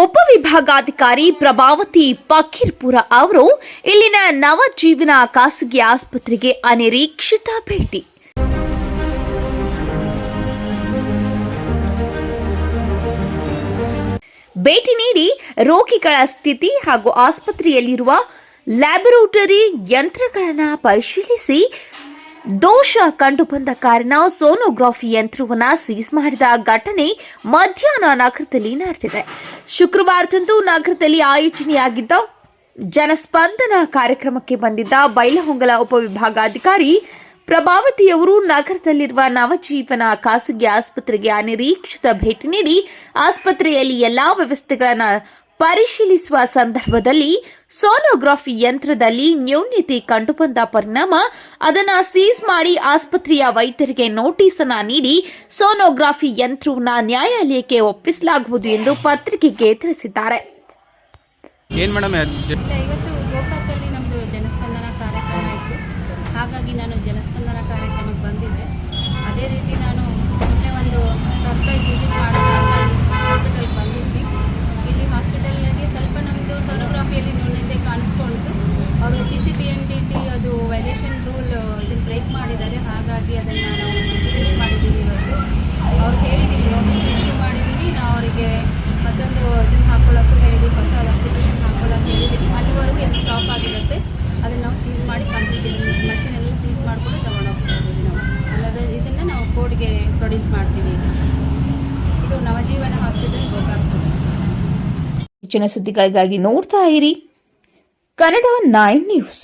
ಉಪವಿಭಾಗಾಧಿಕಾರಿ ಪ್ರಭಾವತಿ ಪಕೀರ್ಪುರ ಅವರು ಇಲ್ಲಿನ ನವಜೀವನ ಖಾಸಗಿ ಆಸ್ಪತ್ರೆಗೆ ಅನಿರೀಕ್ಷಿತ ಭೇಟಿ. ಭೇಟಿ ನೀಡಿ ರೋಗಿಗಳ ಸ್ಥಿತಿ ಹಾಗೂ ಆಸ್ಪತ್ರೆಯಲ್ಲಿರುವ ಲ್ಯಾಬೊರೇಟರಿ ಯಂತ್ರಗಳನ್ನು ಪರಿಶೀಲಿಸಿ ದೋಷ ಕಂಡುಬಂದ ಕಾರಣ ಸೋನೋಗ್ರಾಫಿ ಯಂತ್ರವನ್ನು ಸೀಸ್ ಮಾಡಿದ ಘಟನೆ ಮಧ್ಯಾಹ್ನ ನಗರದಲ್ಲಿ ನಡೆದಿದೆ. ಶುಕ್ರವಾರದಂದು ನಗರದಲ್ಲಿ ಆಯೋಜನೆಯಾಗಿದ್ದ ಜನಸ್ಪಂದನ ಕಾರ್ಯಕ್ರಮಕ್ಕೆ ಬಂದಿದ್ದ ಬೈಲಹೊಂಗಲ ಉಪವಿಭಾಗಾಧಿಕಾರಿ ಪ್ರಭಾವತಿಯವರು ನಗರದಲ್ಲಿರುವ ನವಜೀವನ ಖಾಸಗಿ ಆಸ್ಪತ್ರೆಗೆ ಅನಿರೀಕ್ಷಿತ ಭೇಟಿ ನೀಡಿ ಆಸ್ಪತ್ರೆಯಲ್ಲಿ ಎಲ್ಲಾ ವ್ಯವಸ್ಥೆಗಳನ್ನು ಪರಿಶೀಲಿಸುವ ಸಂದರ್ಭದಲ್ಲಿ ಸೋನೋಗ್ರಫಿ ಯಂತ್ರದಲ್ಲಿ ನ್ಯೂನ್ಯತೆ ಕಂಡುಬಂದ ಪರಿಣಾಮ ಅದನ್ನು ಸೀಸ್ ಮಾಡಿ ಆಸ್ಪತ್ರೆಯ ವೈದ್ಯರಿಗೆ ನೋಟಿಸ್ ಅನ್ನ ನೀಡಿ ಸೋನೋಗ್ರಫಿ ಯಂತ್ರವನ್ನ ನ್ಯಾಯಾಲಯಕ್ಕೆ ಒಪ್ಪಿಸಲಾಗುವುದು ಎಂದು ಪತ್ರಿಕೆಗೆ ತಿಳಿಸಿದ್ದಾರೆ. ಏನು ಮೇಡಮ್ ಇವತ್ತು ಗೋಕಾಕಲ್ಲಿ ನಮ್ಮದು ಜನಸ್ಪಂದನ ಕಾರ್ಯಕ್ರಮ ಇತ್ತು. ಹಾಗಾಗಿ ನಾನು ಜನಸ್ಪಂದನ ಕಾರ್ಯಕ್ರಮಕ್ಕೆ ಬಂದಿದ್ದೆ. ಅದೇ ರೀತಿ ನಾನು ಪಿ ಎನ್ ಟಿ ಟಿ ಅದು ವೈಲೇಷನ್ ರೂಲ್ ಇದನ್ನು ಬ್ರೇಕ್ ಮಾಡಿದ್ದಾರೆ. ಹಾಗಾಗಿ ಅದನ್ನು ನಾವು ಸೀಸ್ ಮಾಡಿದ್ದೀವಿ ಇವತ್ತು. ಅವ್ರು ಹೇಳಿದ್ದೀವಿ ನೋಟಿಸ್ ಇಶ್ಯೂ ಮಾಡಿದ್ದೀವಿ ನಾವು ಅವರಿಗೆ ಮತ್ತೊಂದು ಇದನ್ನು ಹಾಕ್ಕೊಳ್ಳೋಕ್ಕೂ ಹೇಳಿದ್ದೀವಿ ಹೊಸ ಅಪ್ಲಿಕೇಶನ್ ಹಾಕ್ಕೊಳ್ಳೋಕೆ ಹೇಳಿದ್ದೀವಿ ಅಲ್ಲಿವರೆಗೂ ಇದು ಸ್ಟಾಪ್ ಆಗಿರುತ್ತೆ. ಅದನ್ನು ನಾವು ಸೀಸ್ ಮಾಡಿ ಕಂಪ್ಲೀಟ್ ಮಷೀನಲ್ಲಿ ಸೀಸ್ ಮಾಡಿಕೊಂಡು ತೊಗೊಂಡೋಗ್ತಾ ನಾವು. ಅಲ್ಲದೆ ಇದನ್ನು ನಾವು ಕೋರ್ಟ್ಗೆ ಪ್ರೊಡ್ಯೂಸ್ ಮಾಡ್ತೀವಿ. ಇದು ನವಜೀವನ ಹಾಸ್ಪಿಟಲ್ ಗೋಕಾಕ್. ಹೆಚ್ಚಿನ ಸುದ್ದಿಗಳಿಗಾಗಿ ನೋಡ್ತಾ ಇರಿ. Kannada nine news